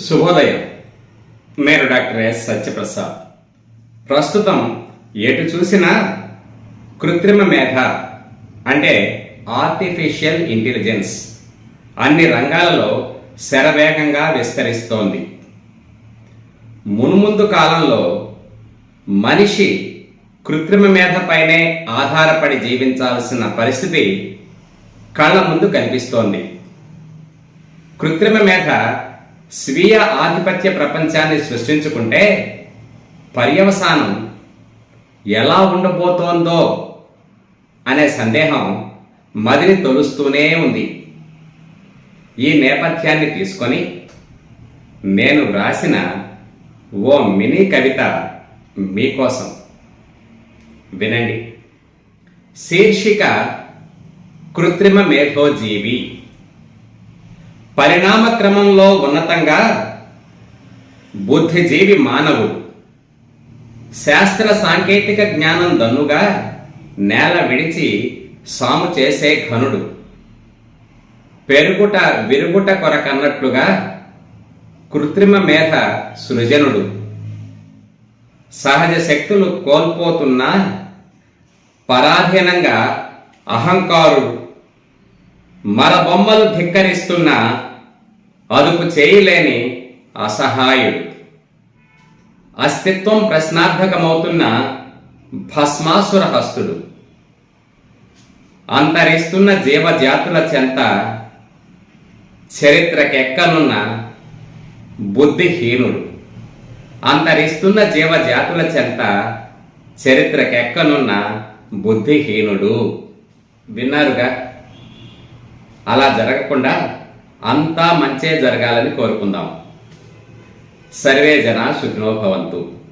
శుభోదయం. నేను doctor yes Satyaprasad. ప్రస్తుతం ఎటు చూసినా కృత్రిమ మేధ అంటే ఆర్టిఫిషియల్ ఇంటెలిజెన్స్ అన్ని రంగాలలో శరవేగంగా విస్తరిస్తోంది. మున్ముందు కాలంలో మనిషి కృత్రిమ మేధపైనే ఆధారపడి జీవించాల్సిన పరిస్థితి కళ్ళ ముందు కనిపిస్తోంది. కృత్రిమ మేధ స్వీయ ఆధిపత్య ప్రపంచాన్ని సృష్టించుకుంటే పర్యవసానం ఎలా ఉండబోతోందో అనే సందేహం మదిని తొలుస్తూనే ఉంది. ఈ నేపథ్యాన్ని తీసుకొని నేను వ్రాసిన ఓ మినీ కవిత మీకోసం. వినండి. శీర్షిక కృత్రిమ మేధోజీవి. పరిణామ క్రమంలో ఉన్నతంగా బుద్ధిజీవి మానవుడు శాస్త్ర సాంకేతిక జ్ఞానం దన్నుగా నేల విడిచి సాము చేసే ఘనుడు. పెరుగుట విరుగుట కొరకన్నట్లుగా కృత్రిమ మేధ సృజనుడు. సహజ శక్తులు కోల్పోతున్నా పరాధీనంగా అహంకారుడు. మరబొమ్మలు ధిక్కరిస్తున్న అదుపు చేయలేని అసహాయుడు. అస్తిత్వం ప్రశ్నార్థకమవుతున్న భస్మాసుర హస్తుడు అంతరిస్తున్న జీవజాతుల చెంత చరిత్రకెక్కనున్న బుద్ధిహీనుడు. అంతరిస్తున్న జీవజాతుల చెంత చరిత్రకెక్కనున్న బుద్ధిహీనుడు. విన్నారుగా? అలా జరగకుండా అంతా మంచే జరగాలని కోరుకుందాం. సర్వే జన సుఖినో భవంతు.